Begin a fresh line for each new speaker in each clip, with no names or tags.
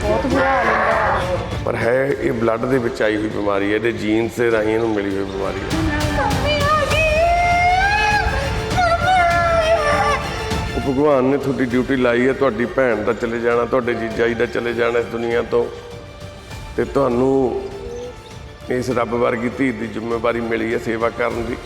ਬਹੁਤ ਬੁਰਾ ਹਾਲ ਹੁੰਦਾ
ਪਰ ਹੈ ਇਹ ਬਲੱਡ ਦੇ ਵਿੱਚ ਆਈ ਹੋਈ ਬਿਮਾਰੀ ਹੈ, ਇਹਦੇ ਜੀਨਸ ਦੇ ਰਾਹੀਂ ਇਹਨੂੰ ਮਿਲੀ ਹੋਈ ਬਿਮਾਰੀ ਹੈ। ਉਹ ਭਗਵਾਨ ਨੇ ਤੁਹਾਡੀ ਡਿਊਟੀ ਲਾਈ ਹੈ, ਤੁਹਾਡੀ ਭੈਣ ਦਾ ਚਲੇ ਜਾਣਾ, ਤੁਹਾਡੇ ਜੀਜਾ ਜੀ ਦਾ ਚਲੇ ਜਾਣਾ ਇਸ ਦੁਨੀਆ ਤੋਂ। ਤੇ ਤੁਹਾਨੂੰ ਇਸ ਰੱਬ ਵਰਗੀ ਧੀ ਦੀ ਜ਼ਿੰਮੇਵਾਰੀ ਮਿਲੀ ਹੈ ਸੇਵਾ ਕਰਨ ਦੀ।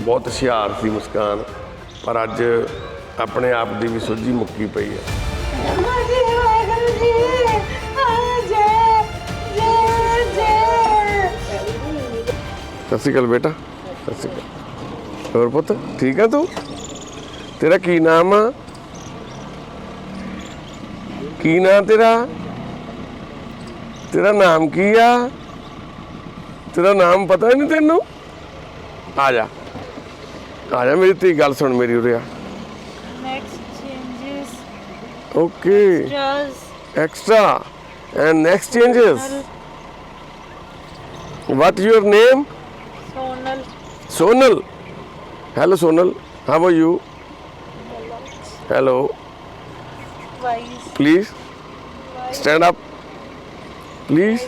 ਬਹੁਤ ਹੁਸ਼ਿਆਰ ਸੀ ਮੁਸਕਾਨ, ਪਰ ਅੱਜ ਆਪਣੇ ਆਪ ਦੀ ਵੀ ਸੋਝੀ ਮੁੱਕੀ ਪਈ ਹੈ। ਸਤਿ ਸ਼੍ਰੀ ਅਕਾਲ ਬੇਟਾ। ਸਤਿ ਸ਼੍ਰੀ ਅਕਾਲ। ਹੋਰ ਪੁੱਤ ਠੀਕ ਆ ਤੂੰ? ਤੇਰਾ ਕੀ ਨਾਮ ਆ? ਕੀ ਨਾਮ ਤੇਰਾ? ਤੇਰਾ ਨਾਮ ਕੀ ਆ? ਤੇਰਾ ਨਾਮ ਪਤਾ ਨਹੀਂ ਤੈਨੂੰ? ਆ ਜਾ। ਆ ਜਾ ਮੇਰੀ ਧੀ ਗੱਲ ਸੁਣ ਮੇਰੀ ਉਰੇ ਆ।
Next changes.
Okay extra and next changes what your name?
Sonal
hello sonal how are you? Hello
wise
please stand up please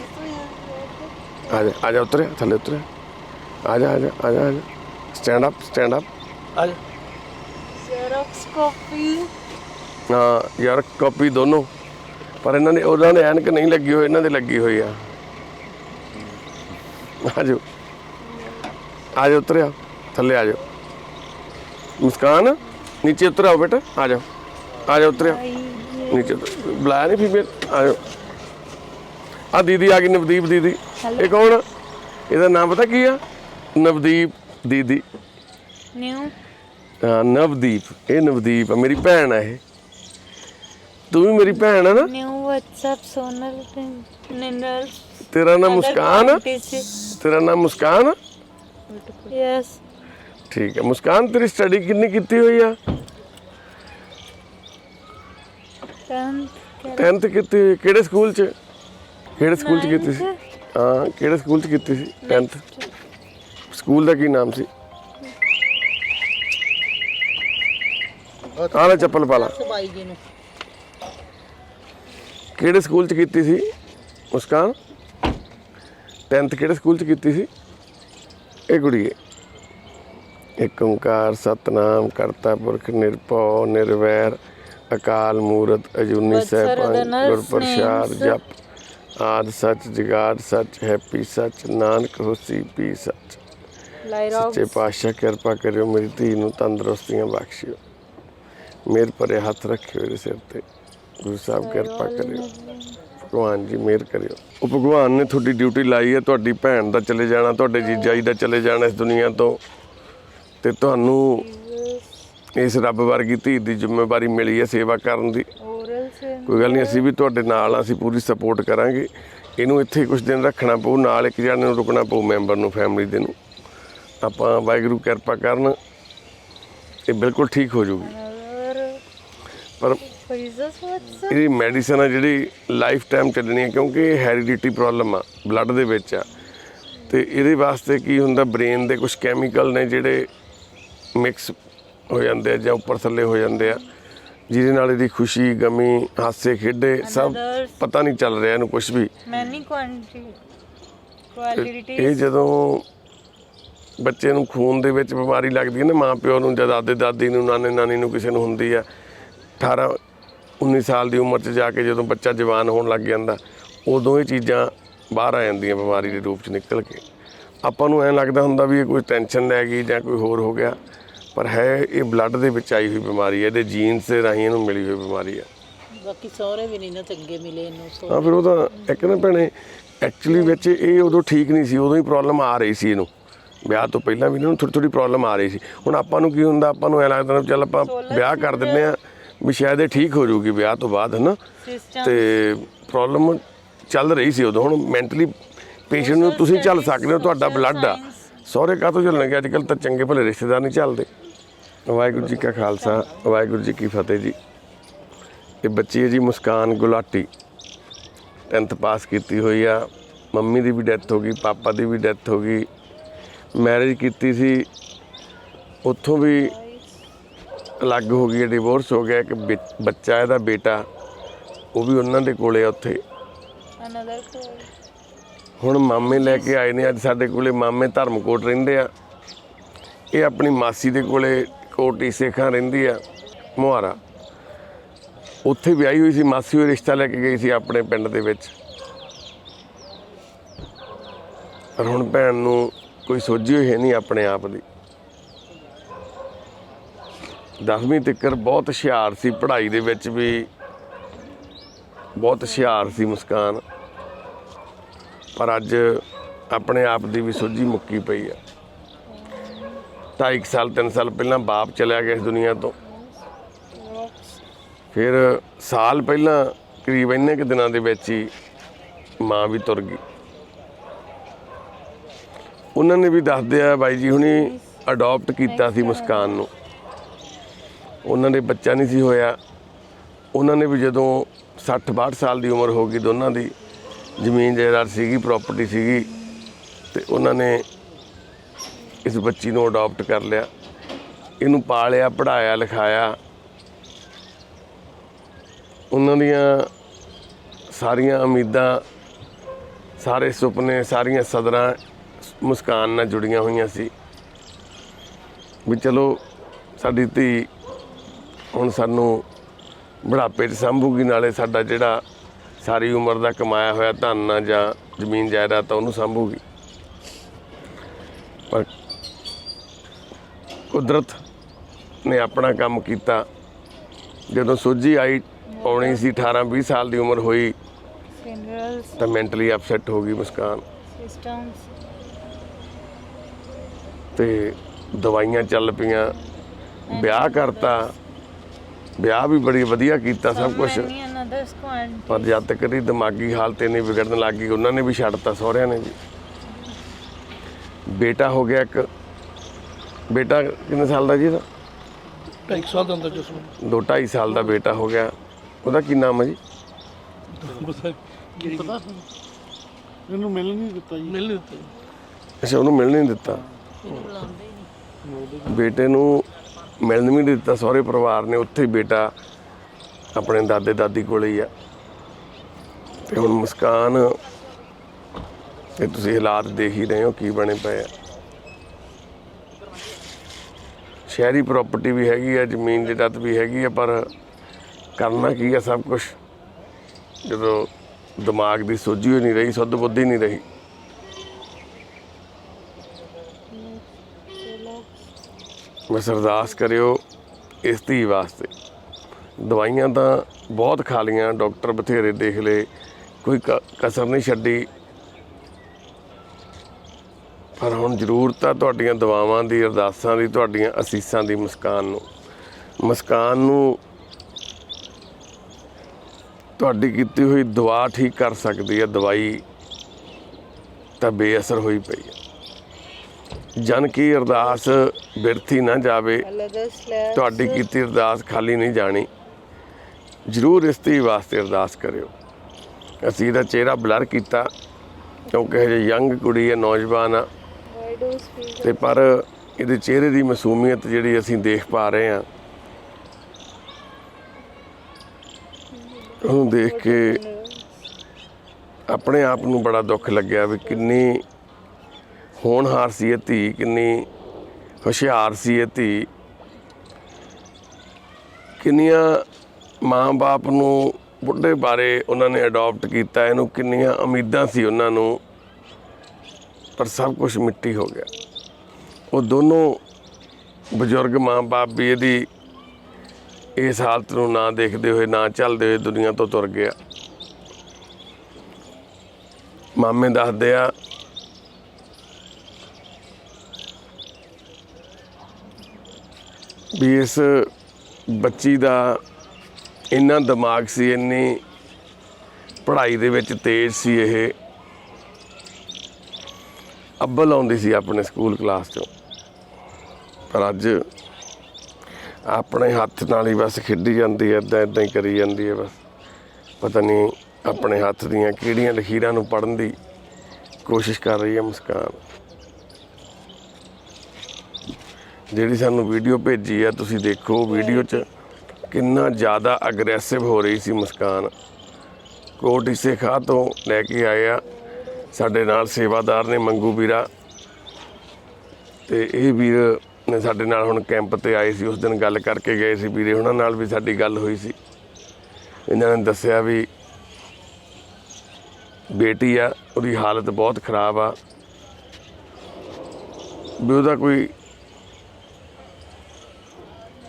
ਆ ਜਾ ਆ ਜਾ ਉਤਰੇ ਥੱਲੇ ਉਤਰੇ ਆ ਜਾ ਆ ਜਾ ਆ ਜਾ ਆ ਜਾ stand up stand up
Xerox copy
ਹਾਂ ਯਾਰ ਕਾਪੀ ਦੋਨੋਂ। ਪਰ ਇਹਨਾਂ ਨੇ ਉਹਨਾਂ ਨੇ ਐਨਕ ਨਹੀਂ ਲੱਗੀ ਹੋਈ ਇਹਨਾਂ ਦੇ ਲੱਗੀ ਹੋਈ ਆ। ਆ ਜਾਓ ਆ ਜਾਓ ਉਤਰਿਆ ਥੱਲੇ ਆ ਜਾਓ ਮੁਸਕਾਨ ਨੀਚੇ ਉਤਰ ਆਓ ਬੇਟਾ ਆ ਜਾਓ ਆ ਜਾਓ ਉਤਰਿਆ ਨੀਚੇ ਬੁਲਾਇਆ ਨਹੀਂ ਫੀਮੇਲ ਆ ਜਾਓ ਆ ਦੀਦੀ ਆ ਗਈ ਨਵਦੀਪ ਦੀਦੀ ਇਹ ਕੌਣ? ਇਹਦਾ ਨਾਮ ਪਤਾ ਕੀ ਆ ਨਵਦੀਪ ਦੀਦੀ
new
ਹਾਂ ਨਵਦੀਪ ਇਹ ਨਵਦੀਪ ਆ ਮੇਰੀ ਭੈਣ ਆ ਇਹ ਤੂੰ ਵੀ ਮੇਰੀ ਭੈਣ ਆ ਨਾ
new WhatsApp Sonal Ninal
ਤੇਰਾ ਨਾਮ ਮੁਸਕਾਨ ਤੇਰਾ ਨਾਮ ਮੁਸਕਾਨ
yes.
ਠੀਕ ਹੈ। ਮੁਸਕਾਨ ਤੇਰੀ ਸਟੱਡੀ ਕਿੰਨੀ ਕੀਤੀ ਹੋਈ ਆ?
10th
10th ਕੀਤੀ ਹੋਈ। ਕਿਹੜੇ ਸਕੂਲ ਚ? ਕਿਹੜੇ ਸਕੂਲ ਚ ਕੀਤੀ ਸੀ? ਹਾਂ ਕਿਹੜੇ ਸਕੂਲ ਚ ਕੀਤੀ ਸੀ? 10th ਸਕੂਲ ਦਾ ਕੀ ਨਾਮ ਸੀ? ਆਹ ਲੈ ਚੱਪਲ ਪਾ ਲਾ
ਬਾਈ ਜੀ ਨੂੰ
ਕਿਹੜੇ ਸਕੂਲ ਚ ਕੀਤੀ ਸੀ? ਮੁਸਕਾਨ? 10th ਕਿਹੜੇ ਸਕੂਲ ਚ ਕੀਤੀ ਸੀ? ਇਹ ਕੁੜੀਏ ਏਕ ਓੰਕਾਰ ਸਤਨਾਮ ਕਰਤਾ ਪੁਰਖ ਨਿਰਭਉ ਨਿਰਵੈਰ ਅਕਾਲ ਮੂਰਤ ਅਜੂਨੀ
ਅਗਨਸ
ਗੁਰ ਪ੍ਰਸਾਦ। ਜਪ ਆਦ ਸੱਚ ਜਗਾਦ ਸੱਚ ਹੈਪੀ ਸੱਚ ਨਾਨਕ ਹੋਸੀ ਪੀ ਸੱਚ। ਸੱਚੇ ਪਾਤਸ਼ਾਹ ਕਿਰਪਾ ਕਰਿਓ ਮੇਰੀ ਧੀ ਨੂੰ ਤੰਦਰੁਸਤੀਆਂ ਬਖਸ਼ਿਓ। ਮੇਰ ਪਰੇ ਹੱਥ ਰੱਖਿਓ ਇਹਦੇ ਸਿਰ ਤੇ। ਗੁਰੂ ਸਾਹਿਬ ਕਿਰਪਾ ਕਰਿਓ। ਭਗਵਾਨ ਜੀ ਮਿਹਰ ਕਰਿਓ। ਉਹ ਭਗਵਾਨ ਨੇ ਤੁਹਾਡੀ ਡਿਊਟੀ ਲਾਈ ਹੈ ਤੁਹਾਡੀ ਭੈਣ ਦਾ ਚਲੇ ਜਾਣਾ ਤੁਹਾਡੇ ਜੀਜਾ ਜੀ ਦਾ ਚਲੇ ਜਾਣਾ ਇਸ ਦੁਨੀਆ ਤੋਂ। ਤੇ ਤੁਹਾਨੂੰ ਇਸ ਰੱਬ ਵਰਗੀ ਧੀ ਦੀ ਜ਼ਿੰਮੇਵਾਰੀ ਮਿਲੀ ਹੈ ਸੇਵਾ ਕਰਨ ਦੀ। ਕੋਈ ਗੱਲ ਨਹੀਂ ਅਸੀਂ ਵੀ ਤੁਹਾਡੇ ਨਾਲ ਆ ਅਸੀਂ ਪੂਰੀ ਸਪੋਰਟ ਕਰਾਂਗੇ। ਇਹਨੂੰ ਇੱਥੇ ਕੁਝ ਦਿਨ ਰੱਖਣਾ ਪਊ ਨਾਲ ਇੱਕ ਜਣੇ ਨੂੰ ਰੁਕਣਾ ਪਊ ਮੈਂਬਰ ਨੂੰ ਫੈਮਿਲੀ ਦੇ ਨੂੰ। ਆਪਾਂ ਵਾਹਿਗੁਰੂ ਕਿਰਪਾ ਕਰਨ ਇਹ ਬਿਲਕੁਲ ਠੀਕ ਹੋ ਜਾਊਗੀ।
WhatsApp
ਇਹਦੀ ਮੈਡੀਸਨ ਆ ਜਿਹੜੀ ਲਾਈਫ ਟਾਈਮ ਚੱਲਣੀ ਹੈ ਕਿਉਂਕਿ ਇਹ ਹੈਰੀਡਿਟੀ ਪ੍ਰੋਬਲਮ ਆ ਬਲੱਡ ਦੇ ਵਿੱਚ ਆ। ਤੇ ਇਹਦੇ ਵਾਸਤੇ ਕੀ ਹੁੰਦਾ ਬ੍ਰੇਨ ਦੇ ਕੁਝ ਕੈਮੀਕਲ ਨੇ ਜਿਹੜੇ ਮਿਕਸ ਹੋ ਜਾਂਦੇ ਆ ਜਾਂ ਉੱਪਰ ਥੱਲੇ ਹੋ ਜਾਂਦੇ ਆ ਜਿਹਦੇ ਨਾਲ ਇਹਦੀ ਖੁਸ਼ੀ ਗਮੀ ਹਾਸੇ ਖੇਡੇ ਸਭ ਪਤਾ ਨਹੀਂ ਚੱਲ ਰਿਹਾ ਇਹਨੂੰ ਕੁਝ ਵੀ।
many quantity qualities
ਇਹ ਜਦੋਂ ਬੱਚੇ ਨੂੰ ਖੂਨ ਦੇ ਵਿੱਚ ਬਿਮਾਰੀ ਲੱਗਦੀ ਹੈ ਨਾ ਮਾਂ ਪਿਓ ਨੂੰ ਜਾਂ ਦਾਦੇ ਦਾਦੀ ਨੂੰ ਨਾਨੇ ਨਾਨੀ ਨੂੰ ਕਿਸੇ ਨੂੰ ਹੁੰਦੀ ਆ 18 19 ਸਾਲ ਦੀ ਉਮਰ 'ਚ ਜਾ ਕੇ ਜਦੋਂ ਬੱਚਾ ਜਵਾਨ ਹੋਣ ਲੱਗ ਜਾਂਦਾ ਉਦੋਂ ਇਹ ਚੀਜ਼ਾਂ ਬਾਹਰ ਆ ਜਾਂਦੀਆਂ ਬਿਮਾਰੀ ਦੇ ਰੂਪ 'ਚ ਨਿਕਲ ਕੇ। ਆਪਾਂ ਨੂੰ ਐਂ ਲੱਗਦਾ ਹੁੰਦਾ ਵੀ ਇਹ ਕੋਈ ਟੈਨਸ਼ਨ ਲੈ ਗਈ ਜਾਂ ਕੋਈ ਹੋਰ ਹੋ ਗਿਆ ਪਰ ਹੈ ਇਹ ਬਲੱਡ ਦੇ ਵਿੱਚ ਆਈ ਹੋਈ ਬਿਮਾਰੀ ਹੈ ਇਹਦੇ ਜੀਨਸ ਦੇ ਰਾਹੀਂ ਇਹਨੂੰ ਮਿਲੀ ਹੋਈ ਬਿਮਾਰੀ ਹੈ।
ਬਾਕੀ ਸਹੁਰੇ ਵੀ ਨਹੀਂ ਨਾ ਚੰਗੇ ਮਿਲੇ ਇਹਨੂੰ ਸੋ
ਹਾਂ ਫਿਰ ਉਹ ਤਾਂ ਇੱਕ ਨਾ ਭੈਣੇ ਐਕਚੁਅਲੀ ਵਿੱਚ ਇਹ ਉਦੋਂ ਠੀਕ ਨਹੀਂ ਸੀ ਉਦੋਂ ਹੀ ਪ੍ਰੋਬਲਮ ਆ ਰਹੀ ਸੀ ਇਹਨੂੰ। ਵਿਆਹ ਤੋਂ ਪਹਿਲਾਂ ਵੀ ਇਹਨੂੰ ਥੋੜੀ ਥੋੜੀ ਪ੍ਰੋਬਲਮ ਆ ਰਹੀ ਸੀ। ਹੁਣ ਆਪਾਂ ਨੂੰ ਕੀ ਹੁੰਦਾ ਆਪਾਂ ਨੂੰ ਐ ਲੱਗਦਾ ਚੱਲ ਆਪਾਂ ਵਿਆਹ ਕਰ ਦਿੰਦੇ ਆ ਵੀ ਸ਼ਾਇਦ ਇਹ ਠੀਕ ਹੋ ਜਾਊਗੀ ਵਿਆਹ ਤੋਂ ਬਾਅਦ ਹਨਾ? ਤੇ ਪ੍ਰੋਬਲਮ ਚੱਲ ਰਹੀ ਸੀ ਉਦੋਂ ਹੁਣ ਮੈਂਟਲੀ ਪੇਸ਼ੈਂਟ ਨੂੰ ਤੁਸੀਂ ਚੱਲ ਸਕਦੇ ਹੋ ਤੁਹਾਡਾ ਬਲੱਡ ਆ। ਸਹੁਰੇ ਕਾਹਤੋਂ ਚੱਲਣਗੇ ਅੱਜ ਕੱਲ ਤਾਂ ਚੰਗੇ ਭਲੇ ਰਿਸ਼ਤੇਦਾਰ ਨਹੀਂ ਚੱਲਦੇ। ਵਾਹਿਗੁਰੂ ਜੀ ਕਾ ਖਾਲਸਾ ਵਾਹਿਗੁਰੂ ਜੀ ਕੀ ਫਤਿਹ ਜੀ। ਇਹ ਬੱਚੀ ਹੈ ਜੀ ਮੁਸਕਾਨ ਗੁਲਾਟੀ। 10th ਪਾਸ ਕੀਤੀ ਹੋਈ ਆ। ਮੰਮੀ ਦੀ ਵੀ ਡੈਥ ਹੋ ਗਈ ਪਾਪਾ ਦੀ ਵੀ ਡੈਥ ਹੋ ਗਈ। ਮੈਰਿਜ ਕੀਤੀ ਸੀ। ਉੱਥੋਂ ਵੀ ਅਲੱਗ ਹੋ ਗਈ ਡਿਵੋਰਸ ਹੋ ਗਿਆ ਇੱਕ ਬੱਚਾ ਇਹਦਾ ਬੇਟਾ ਉਹ ਵੀ ਉਹਨਾਂ ਦੇ ਕੋਲੇ ਆ ਉੱਥੇ।
ਅਨਦਰ
ਹੁਣ ਮਾਮੇ ਲੈ ਕੇ ਆਏ ਨੇ ਅੱਜ ਸਾਡੇ ਕੋਲੇ ਮਾਮੇ ਧਰਮਕੋਟ ਰਹਿੰਦੇ ਆ। ਇਹ ਆਪਣੀ ਮਾਸੀ ਦੇ ਕੋਲੇ ਕੋਟੀ ਸੇਖਾਂ ਰਹਿੰਦੀ ਆ ਮੁਹਾਰਾ। ਉੱਥੇ ਵਿਆਹੀ ਹੋਈ ਸੀ ਮਾਸੀ ਉਹ ਰਿਸ਼ਤਾ ਲੈ ਕੇ ਗਈ ਸੀ ਆਪਣੇ ਪਿੰਡ ਦੇ ਵਿੱਚ। ਪਰ ਹੁਣ ਭੈਣ ਨੂੰ ਕੋਈ ਸੋਝੀ ਹੋਈ ਹੈ ਨਹੀਂ ਆਪਣੇ ਆਪ ਦੀ। ਦਸਵੀਂ ਤੱਕਰ ਬਹੁਤ ਹੁਸ਼ਿਆਰ ਸੀ, ਪੜ੍ਹਾਈ ਦੇ ਵਿੱਚ ਵੀ ਬਹੁਤ ਹੁਸ਼ਿਆਰ ਸੀ ਮੁਸਕਾਨ। ਪਰ ਅੱਜ ਆਪਣੇ ਆਪ ਦੀ ਵੀ ਸੋਝੀ ਮੁੱਕੀ ਪਈ ਆ। ਢਾਈ ਕੁ ਸਾਲ, ਤਿੰਨ ਸਾਲ ਪਹਿਲਾਂ ਬਾਪ ਚਲਿਆ ਗਿਆ ਇਸ ਦੁਨੀਆ ਤੋਂ। ਫਿਰ ਸਾਲ ਪਹਿਲਾਂ ਕਰੀਬ ਇੰਨੇ ਕੁ ਦਿਨਾਂ ਦੇ ਵਿੱਚ ਹੀ ਮਾਂ ਵੀ ਤੁਰ ਗਈ। ਉਹਨਾਂ ਨੇ ਵੀ ਦੱਸਦੇ ਆ ਬਾਈ ਜੀ ਹੁਣੀ ਅਡਾਪਟ ਕੀਤਾ ਸੀ ਮੁਸਕਾਨ ਨੂੰ। ਉਹਨਾਂ ਦੇ ਬੱਚਾ ਨਹੀਂ ਸੀ ਹੋਇਆ। ਉਹਨਾਂ ਨੇ ਵੀ ਜਦੋਂ 60 62 ਸਾਲ ਦੀ ਉਮਰ ਹੋ ਗਈ ਦੋਨਾਂ ਦੀ, ਜ਼ਮੀਨ ਜਾਇਦਾਦ ਸੀਗੀ ਪ੍ਰਾਪਰਟੀ ਸੀਗੀ, ਤੇ ਉਹਨਾਂ ਨੇ ਇਸ ਬੱਚੀ ਨੂੰ ਅਡਾਪਟ ਕਰ ਲਿਆ। ਇਹਨੂੰ ਪਾਲਿਆ ਪੜਾਇਆ ਲਿਖਾਇਆ। ਉਹਨਾਂ ਦੀਆਂ ਸਾਰੀਆਂ ਉਮੀਦਾਂ, ਸਾਰੇ ਸੁਪਨੇ, ਸਾਰੀਆਂ ਸਦਰਾਂ ਮੁਸਕਾਨ ਨਾਲ ਜੁੜੀਆਂ ਹੋਈਆਂ ਸੀ। ਵੀ ਚਲੋ, ਸਾਡੀ ਧੀ ਹੁਣ ਸਾਨੂੰ ਬੁਢਾਪੇ 'ਚ ਸੰਭੂਗੀ ਨਾਲੇ ਸਾਡਾ ਜਿਹੜਾ ਸਾਰੀ ਉਮਰ ਦਾ ਕਮਾਇਆ ਹੋਇਆ ਧਨ ਆ ਜਾਂ ਜ਼ਮੀਨ ਜਾਇਦਾਦ ਤਾਂ ਉਹਨੂੰ ਸੰਭੂਗੀ। ਪਰ ਕੁਦਰਤ ਨੇ ਆਪਣਾ ਕੰਮ ਕੀਤਾ। ਜਦੋਂ ਸੋਝੀ ਆਈ ਪੌਣੀ ਸੀ 18 20 ਸਾਲ ਦੀ ਉਮਰ ਹੋਈ ਤਾਂ ਮੈਂਟਲੀ ਅਪਸੈਟ ਹੋ ਗਈ ਮੁਸਕਾਨ। ਤੇ ਦਵਾਈਆਂ ਚੱਲ ਪਈਆਂ ਵਿਆਹ ਕਰਤਾ। ਵਿਆਹ ਵੀ ਬੜੀ ਵਧੀਆ ਕੀਤਾ ਸਭ ਕੁਝ ਪਰ ਜਦ ਤੱਕ ਇਹਦੀ ਦਿਮਾਗੀ ਹਾਲਤ ਨਹੀਂ ਵਿਗੜਨ ਲੱਗ ਗਈ ਉਹਨਾਂ ਨੇ ਵੀ ਛੱਡਤਾ ਸਹੁਰਿਆਂ ਨੇ ਜੀ। ਬੇਟਾ ਹੋ ਗਿਆ ਇੱਕ। ਬੇਟਾ ਕਿੰਨੇ ਸਾਲ ਦਾ ਜੀ ਇਹਦਾ?
ਢਾਈ ਕੁ ਸਾਲ ਦਾ ਜਿਸਮ
ਦੋ ਢਾਈ ਸਾਲ ਦਾ ਬੇਟਾ ਹੋ ਗਿਆ। ਉਹਦਾ ਕੀ ਨਾਮ ਹੈ ਜੀ?
ਪਤਾ ਇਹਨੂੰ ਮਿਲ ਨਹੀਂ ਦਿੱਤਾ ਜੀ। ਮਿਲ ਨਹੀਂ ਦਿੱਤਾ।
ਅੱਛਾ ਉਹਨੂੰ ਮਿਲਣ ਨਹੀਂ ਦਿੱਤਾ। ਬੇਟੇ ਨੂੰ ਮਿਲਣ ਵੀ ਨਹੀਂ ਦਿੱਤਾ ਸਹੁਰੇ ਪਰਿਵਾਰ ਨੇ ਉੱਥੇ ਹੀ ਬੇਟਾ ਆਪਣੇ ਦਾਦੇ ਦਾਦੀ ਕੋਲੇ ਹੀ ਆ। ਤੇ ਹੁਣ ਮੁਸਕਾਨ ਇਹ ਤੁਸੀਂ ਹਾਲਾਤ ਦੇਖ ਹੀ ਰਹੇ ਹੋ ਕੀ ਬਣੇ ਪਏ ਆ। ਸ਼ਹਿਰੀ ਪ੍ਰਾਪਰਟੀ ਵੀ ਹੈਗੀ ਆ, ਜ਼ਮੀਨ ਜਾਇਦਾਦ ਵੀ ਹੈਗੀ ਆ, ਪਰ ਕਰਨਾ ਕੀ ਆ ਸਭ ਕੁਝ ਜਦੋਂ ਦਿਮਾਗ ਦੀ ਸੋਝੀ ਹੋਈ ਨਹੀਂ ਰਹੀ, ਸੁੱਧ ਬੁੱਧੀ ਨਹੀਂ ਰਹੀ। ਬਸ ਅਰਦਾਸ ਕਰਿਓ ਇਸ ਧੀ ਵਾਸਤੇ। ਦਵਾਈਆਂ ਤਾਂ ਬਹੁਤ ਖਾ ਲੀਆਂ ਡਾਕਟਰ ਬਥੇਰੇ ਦੇਖ ਲਏ, ਕੋਈ ਕ- ਕਸਰ ਨਹੀਂ ਛੱਡੀ। ਪਰ ਹੁਣ ਜ਼ਰੂਰਤ ਆ ਤੁਹਾਡੀਆਂ ਦਵਾਵਾਂ ਦੀ, ਅਰਦਾਸਾਂ ਦੀ, ਤੁਹਾਡੀਆਂ ਅਸੀਸਾਂ ਦੀ ਮੁਸਕਾਨ ਨੂੰ ਮੁਸਕਾਨ ਨੂੰ ਤੁਹਾਡੀ ਕੀਤੀ ਹੋਈ ਦੁਆ ਠੀਕ ਕਰ ਸਕਦੀ ਹੈ। ਦਵਾਈ ਤਾਂ ਬੇਅਸਰ ਹੋਈ ਪਈ ਹੈ। ਜਨ ਕੀ ਅਰਦਾਸ ਬਿਰਥੀ ਨਾ ਜਾਵੇ। ਤੁਹਾਡੀ ਕੀਤੀ ਅਰਦਾਸ ਖਾਲੀ ਨਹੀਂ ਜਾਣੀ। ਜ਼ਰੂਰ ਇਸ ਧੀ ਵਾਸਤੇ ਅਰਦਾਸ ਕਰਿਓ। ਅਸੀਂ ਇਹਦਾ ਚਿਹਰਾ ਬਲਰ ਕੀਤਾ ਕਿਉਂਕਿ ਹਜੇ ਯੰਗ ਕੁੜੀ ਹੈ ਨੌਜਵਾਨ ਆ। ਤੇ ਪਰ ਇਹਦੇ ਚਿਹਰੇ ਦੀ ਮਾਸੂਮੀਅਤ ਜਿਹੜੀ ਅਸੀਂ ਦੇਖ ਪਾ ਰਹੇ ਹਾਂ ਉਹਨੂੰ ਦੇਖ ਕੇ ਆਪਣੇ ਆਪ ਨੂੰ ਬੜਾ ਦੁੱਖ ਲੱਗਿਆ ਵੀ ਕਿੰਨੀ ਹੋਣਹਾਰ ਸੀ ਇਹ ਧੀ, ਕਿੰਨੀ ਹੁਸ਼ਿਆਰ ਸੀ ਇਹ ਧੀ। ਕਿੰਨੀਆਂ ਮਾਂ-ਬਾਪ ਨੂੰ ਬੁੱਢੇ ਬਾਰੇ ਉਹਨਾਂ ਨੇ ਅਡਾਪਟ ਕੀਤਾ, ਇਹਨੂੰ ਕਿੰਨੀਆਂ ਉਮੀਦਾਂ ਸੀ ਉਹਨਾਂ ਨੂੰ, ਪਰ ਸਭ ਕੁਝ ਮਿੱਟੀ ਹੋ ਗਿਆ। ਉਹ ਦੋਨੋਂ ਬਜ਼ੁਰਗ ਮਾਂ-ਬਾਪ ਵੀ ਇਹਦੀ, ਇਸ ਹਾਲਤ ਨੂੰ ਨਾ ਦੇਖਦੇ ਹੋਏ, ਨਾ ਚੱਲਦੇ ਹੋਏ ਦੁਨੀਆ ਤੋਂ ਤੁਰ ਗਿਆ। ਮਾਮੇ ਦੱਸਦੇ ਆ ਵੀ ਇਸ ਬੱਚੀ ਦਾ ਇੰਨਾ ਦਿਮਾਗ ਸੀ, ਇੰਨੀ ਪੜ੍ਹਾਈ ਦੇ ਵਿੱਚ ਤੇਜ਼ ਸੀ ਇਹ। ਅੱਬਲ ਆਉਂਦੀ ਸੀ ਆਪਣੇ ਸਕੂਲ ਕਲਾਸ ਚੋਂ। ਪਰ ਅੱਜ ਆਪਣੇ ਹੱਥ ਨਾਲ ਹੀ ਬਸ ਖੇਡੀ ਜਾਂਦੀ ਹੈ ਇਦਾਂ ਇਦਾਂ ਹੀ ਕਰੀ ਜਾਂਦੀ ਹੈ ਬਸ। ਪਤਾ ਨਹੀਂ ਆਪਣੇ ਹੱਥ ਦੀਆਂ ਕਿਹੜੀਆਂ ਲਖੀਰਾਂ ਨੂੰ ਪੜਨ ਦੀ ਕੋਸ਼ਿਸ਼ ਕਰ ਰਹੀ ਹੈ ਮੁਸਕਾਨ। ਜਿਹੜੀ ਸਾਨੂੰ ਵੀਡੀਓ ਭੇਜੀ ਆ, ਤੁਸੀਂ ਦੇਖੋ ਵੀਡੀਓ 'ਚ ਕਿੰਨਾ ਜ਼ਿਆਦਾ ਅਗਰੈਸਿਵ ਹੋ ਰਹੀ ਸੀ ਮੁਸਕਾਨ। ਕੋਟ ਇਸੇ ਖਾਂ ਤੋਂ ਲੈ ਕੇ ਆਏ ਆ। ਸਾਡੇ ਨਾਲ ਸੇਵਾਦਾਰ ਨੇ ਮੰਗੂ ਵੀਰਾ। ਤੇ ਇਹ ਵੀਰ ਨੇ ਸਾਡੇ ਨਾਲ ਹੁਣ ਕੈਂਪ ਤੇ ਆਏ ਸੀ, ਉਸ ਦਿਨ ਗੱਲ ਕਰਕੇ ਗਏ ਸੀ ਵੀਰੇ, ਉਹਨਾਂ ਨਾਲ ਵੀ ਸਾਡੀ ਗੱਲ ਹੋਈ ਸੀ। ਇਹਨਾਂ ਨੇ ਦੱਸਿਆ ਵੀ ਬੇਟੀ ਆ, ਉਹਦੀ ਹਾਲਤ ਬਹੁਤ ਖਰਾਬ ਆ। ਵੀ ਉਹਦਾ ਕੋਈ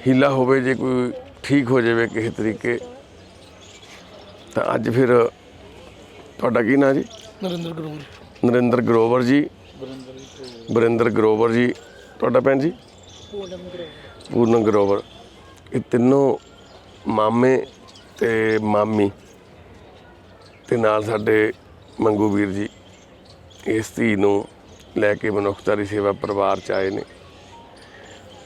ਹੀਲਾ ਹੋਵੇ ਜੇ ਕੋਈ ਠੀਕ ਹੋ ਜਾਵੇ ਕਿਸੇ ਤਰੀਕੇ ਤਾਂ ਅੱਜ ਫਿਰ ਤੁਹਾਡਾ ਕੀ ਨਾਂ ਜੀ?
ਨਰਿੰਦਰ ਗਰੋਵਰ।
ਨਰਿੰਦਰ ਗਰੋਵਰ ਜੀ। ਬਰਿੰਦਰ ਗਰੋਵਰ ਜੀ ਤੁਹਾਡਾ ਭੈਣ ਜੀ?
ਪੂਨਮ
ਪੂਰਨ ਗਰੋਵਰ। ਇਹ ਤਿੰਨੋਂ ਮਾਮੇ ਤੇ ਮਾਮੀ ਤੇ ਨਾਲ ਸਾਡੇ ਮੰਗੂ ਵੀਰ ਜੀ ਇਸ ਧੀ ਨੂੰ ਲੈ ਕੇ ਮਨੁੱਖਤਾ ਦੀ ਸੇਵਾ ਪਰਿਵਾਰ ਚ ਆਏ ਨੇ।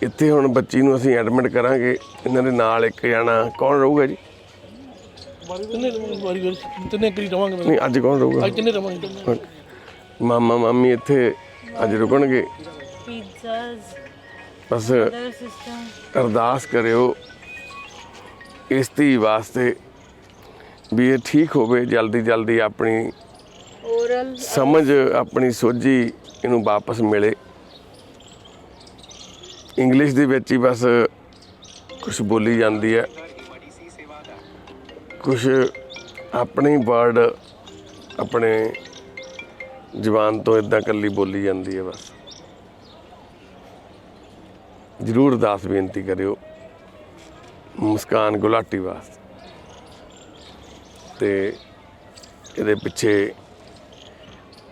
ਇੱਥੇ ਹੁਣ ਬੱਚੀ ਨੂੰ ਅਸੀਂ ਐਡਮਿਟ ਕਰਾਂਗੇ ਇਹਨਾਂ ਦੇ ਨਾਲ ਇੱਕ ਜਣਾ ਕੌਣ ਰਹੂਗਾ ਜੀ?
ਵਾਰੀ ਕਰੀ ਰਵਾਂਗੇ
ਨਹੀਂ ਅੱਜ ਕੌਣ ਰਹੂਗਾ?
ਅੱਜ ਤਿੰਨੇ ਰਵਾਂਗੇ?
ਮਾਮਾ ਮਾਮੀ ਇੱਥੇ ਅੱਜ ਰੁਕਣਗੇ। ਬਸ. ਅਰਦਾਸ ਕਰਿਓ ਇਸ ਧੀ ਵਾਸਤੇ ਵੀ ਇਹ ਠੀਕ ਹੋਵੇ ਜਲਦੀ ਜਲਦੀ ਆਪਣੀ. ਸਮਝ ਆਪਣੀ ਸੋਝੀ ਇਹਨੂੰ ਵਾਪਸ ਮਿਲੇ। ਇੰਗਲਿਸ਼ ਦੇ ਵਿੱਚ ਹੀ ਬਸ ਕੁਝ ਬੋਲੀ ਜਾਂਦੀ ਹੈ। ਕੁਝ ਆਪਣੇ ਵਰਡ ਆਪਣੇ ਜ਼ੁਬਾਨ ਤੋਂ ਇਦਾਂ ਕੱਲੀ ਬੋਲੀ ਜਾਂਦੀ ਹੈ ਬਸ। ਜ਼ਰੂਰ ਅਰਦਾਸ ਬੇਨਤੀ ਕਰਿਓ। ਮੁਸਕਾਨ ਗੁਲਾਟੀ ਵਾਸਤੇ ਤੇ ਇਹਦੇ ਪਿੱਛੇ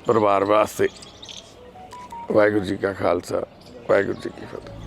ਪਰਿਵਾਰ ਵਾਸਤੇ ਵਾਹਿਗੁਰੂ ਜੀ ਕਾ ਖਾਲਸਾ, ਵਾਹਿਗੁਰੂ ਜੀ ਕੀ ਫਤਿਹ।